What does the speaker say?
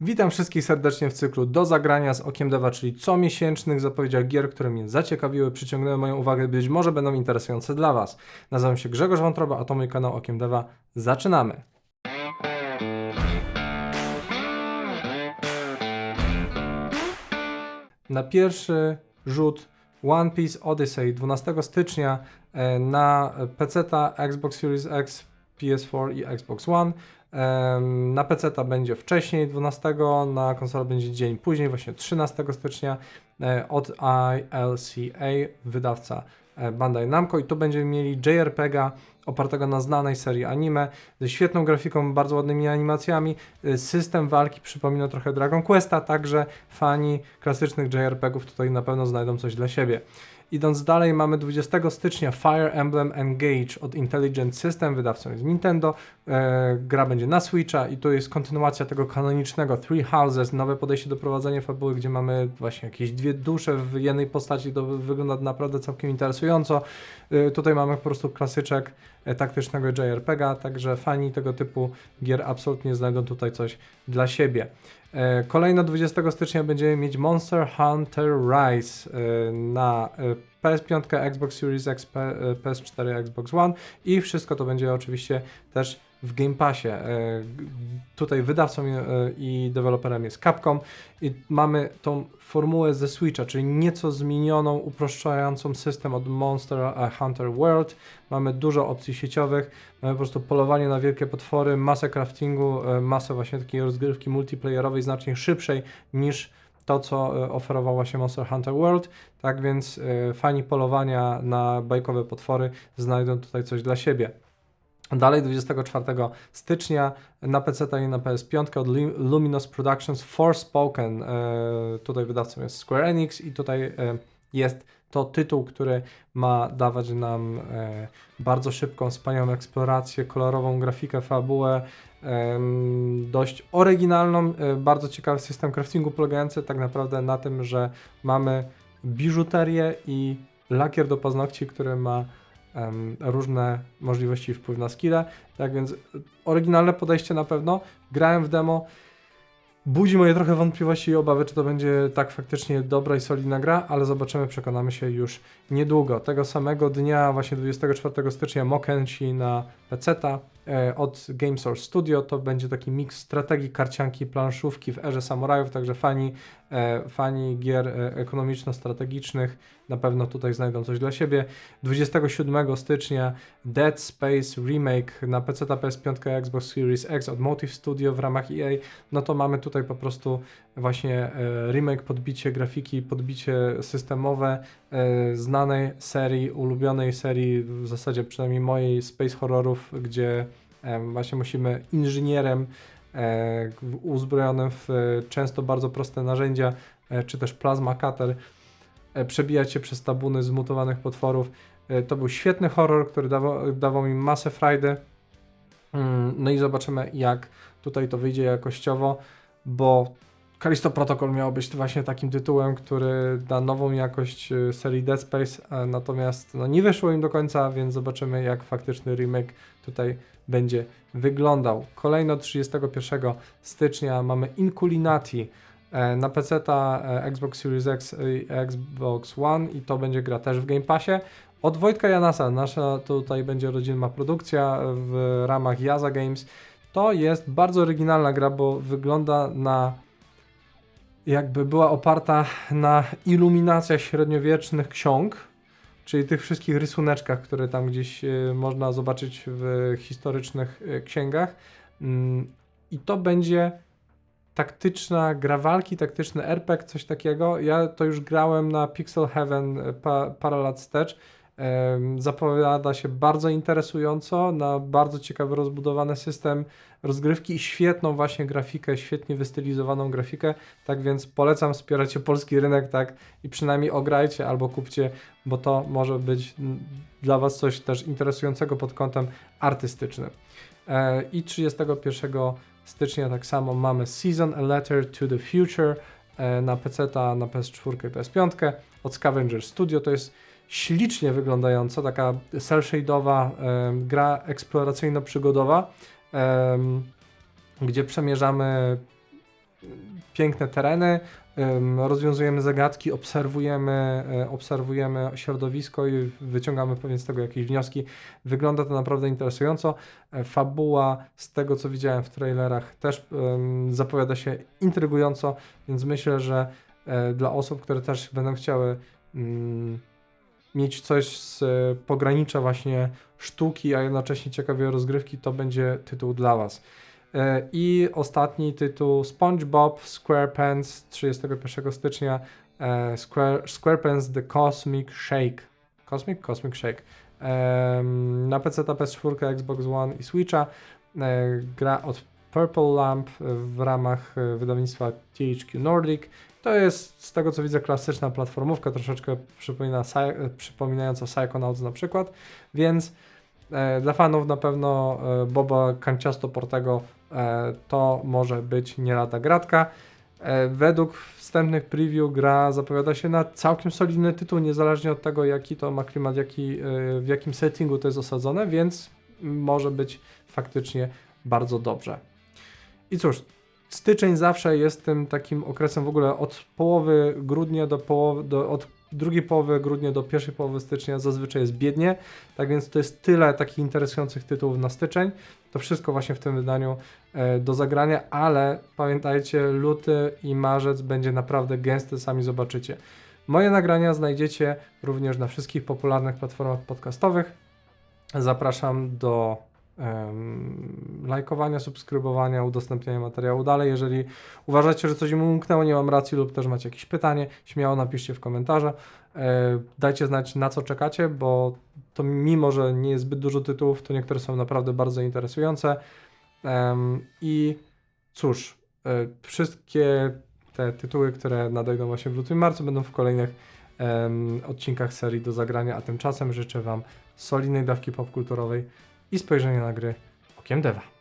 Witam wszystkich serdecznie w cyklu Do Zagrania z Okiem Dewa, czyli comiesięcznych zapowiedziach gier, które mnie zaciekawiły, przyciągnęły moją uwagę, być może będą interesujące dla Was. Nazywam się Grzegorz Wątroba, a to mój kanał Okiem Dewa. Zaczynamy! Na pierwszy rzut One Piece Odyssey 12 stycznia e, na PC, Xbox Series X, PS4 i Xbox One. Na PC będzie wcześniej 12, na konsolę będzie dzień później, właśnie 13 stycznia e, od ILCA, wydawca e, Bandai Namco i tu będziemy mieli JRPG'a opartego na znanej serii anime, ze świetną grafiką, bardzo ładnymi animacjami. E, System walki przypomina trochę Dragon Questa, także fani klasycznych JRPGów tutaj na pewno znajdą coś dla siebie. Idąc dalej, mamy 20 stycznia Fire Emblem Engage od Intelligent System, wydawcą jest Nintendo. E, gra będzie na Switcha i to jest kontynuacja tego kanonicznego Three Houses, nowe podejście do prowadzenia fabuły, gdzie mamy właśnie jakieś dwie dusze w jednej postaci, to wygląda naprawdę całkiem interesująco. E, tutaj mamy po prostu klasyczek e, taktycznego JRPGa, także fani tego typu gier absolutnie znajdą tutaj coś dla siebie. E, Kolejno 20 stycznia będziemy mieć Monster Hunter Rise e, na e, PS5, Xbox Series X, P- e, PS4, Xbox One i wszystko to będzie oczywiście też w Game Passie. E, Tutaj wydawcą e, i deweloperem jest Capcom i mamy tą formułę ze Switcha, czyli nieco zmienioną, uproszczającą system od Monster Hunter World. Mamy dużo opcji sieciowych, mamy po prostu polowanie na wielkie potwory, masę craftingu, e, masę właśnie takiej rozgrywki multiplayerowej znacznie szybszej niż to, co e, oferował właśnie Monster Hunter World. Tak więc fani polowania na bajkowe potwory znajdą tutaj coś dla siebie. Dalej 24 stycznia na PC i na PS5 od Lu- Luminous Productions Forspoken. E, tutaj wydawcą jest Square Enix i tutaj e, jest to tytuł, który ma dawać nam e, bardzo szybką, wspaniałą eksplorację, kolorową grafikę, fabułę, dość oryginalną, bardzo ciekawy system craftingu polegający tak naprawdę na tym, że mamy biżuterię i lakier do paznokci, który ma różne możliwości wpływ na skille. Tak więc y, oryginalne podejście na pewno. Grałem w demo. Budzi moje trochę wątpliwości i obawy, czy to będzie tak faktycznie dobra i solidna gra, ale zobaczymy, przekonamy się już niedługo. Tego samego dnia, właśnie 24 stycznia, Mokenchi na PC e, od Gamesource Studio. To będzie taki miks strategii, karcianki, planszówki w erze samurajów, także fani, e, fani gier e, ekonomiczno-strategicznych na pewno tutaj znajdą coś dla siebie. 27 stycznia Dead Space Remake na PC, PS5, Xbox Series X od Motive Studio w ramach EA. No to mamy tutaj po prostu właśnie e, remake, podbicie grafiki, podbicie systemowe e, znanej serii, ulubionej serii, w zasadzie przynajmniej mojej space horrorów, gdzie właśnie musimy inżynierem e, w- uzbrojonym w e, często bardzo proste narzędzia, e, czy też plazma cutter, przebijać się przez tabuny zmutowanych potworów. To był świetny horror, który dawał, dawał mi masę frajdy. Mm, No i zobaczymy, jak tutaj to wyjdzie jakościowo, bo Callisto Protocol miał być właśnie takim tytułem, który da nową jakość e, serii Dead Space, e, natomiast no, nie wyszło im do końca, więc zobaczymy, jak faktyczny remake tutaj będzie wyglądał. Kolejno 31 stycznia mamy Inculinati e, na PC, Xbox Series X i Xbox One i to będzie gra też w Game Passie. Od Wojtka Janasa, nasza tutaj będzie rodzinna produkcja w ramach Yaza Games. To jest bardzo oryginalna gra, bo wygląda na jakby była oparta na iluminacjach średniowiecznych ksiąg, czyli tych wszystkich rysuneczkach, które tam gdzieś e, można zobaczyć w historycznych e, księgach. Mm, I to będzie taktyczna gra walki, taktyczny RPG, coś takiego. Ja to już grałem na Pixel Heaven e, pa, parę lat wstecz. Zapowiada się bardzo interesująco, na bardzo ciekawy, rozbudowany system rozgrywki i świetną właśnie grafikę, świetnie wystylizowaną grafikę. Tak więc polecam wspierać polski rynek, tak i przynajmniej ograjcie albo kupcie, bo to może być dla Was coś też interesującego pod kątem artystycznym. E, I 31 stycznia tak samo mamy Season A Letter to the Future e, na PC, na PS4 i PS5 od Scavenger Studio. To jest ślicznie wyglądająca, taka cel-shade'owa e, gra eksploracyjno-przygodowa, gdzie przemierzamy piękne tereny, rozwiązujemy zagadki, obserwujemy, e, obserwujemy środowisko i wyciągamy pewnie z tego jakieś wnioski. Wygląda to naprawdę interesująco. E, Fabuła, z tego co widziałem w trailerach, też zapowiada się intrygująco, więc myślę, że e, dla osób, które też będą chciały mm, mieć coś z e, pogranicza właśnie sztuki, a jednocześnie ciekawej rozgrywki, to będzie tytuł dla Was. E, I ostatni tytuł SpongeBob SquarePants 31 stycznia e, Square, SquarePants The Cosmic Shake. Cosmic? Cosmic Shake. Na PC, PS4, Xbox One i Switcha. Gra od Purple Lamp w ramach e, wydawnictwa THQ Nordic. To jest z tego co widzę klasyczna platformówka, troszeczkę przypomina, e, przypominająca Psychonauts na przykład, więc e, dla fanów na pewno e, Boba Kanciasto Portego e, to może być nie lada gratka. E, według wstępnych preview gra zapowiada się na całkiem solidny tytuł, niezależnie od tego jaki to ma klimat, jaki, e, w jakim settingu to jest osadzone, więc może być faktycznie bardzo dobrze. I cóż, styczeń zawsze jest tym takim okresem w ogóle od połowy grudnia do połowy, do, od drugiej połowy grudnia do pierwszej połowy stycznia zazwyczaj jest biednie, tak więc to jest tyle takich interesujących tytułów na styczeń. To wszystko właśnie w tym wydaniu e, do zagrania, ale pamiętajcie, luty i marzec będzie naprawdę gęsty, sami zobaczycie. Moje nagrania znajdziecie również na wszystkich popularnych platformach podcastowych. Zapraszam do lajkowania, subskrybowania, udostępniania materiału dalej. Jeżeli uważacie, że coś mi umknęło, nie mam racji lub też macie jakieś pytanie, śmiało napiszcie w komentarze. E, dajcie znać na co czekacie, bo to mimo, że nie jest zbyt dużo tytułów, to niektóre są naprawdę bardzo interesujące. I cóż, e, wszystkie te tytuły, które nadejdą właśnie w lutym marcu, będą w kolejnych odcinkach serii do zagrania, a tymczasem życzę Wam solidnej dawki popkulturowej i spojrzenia na gry okiem Deva.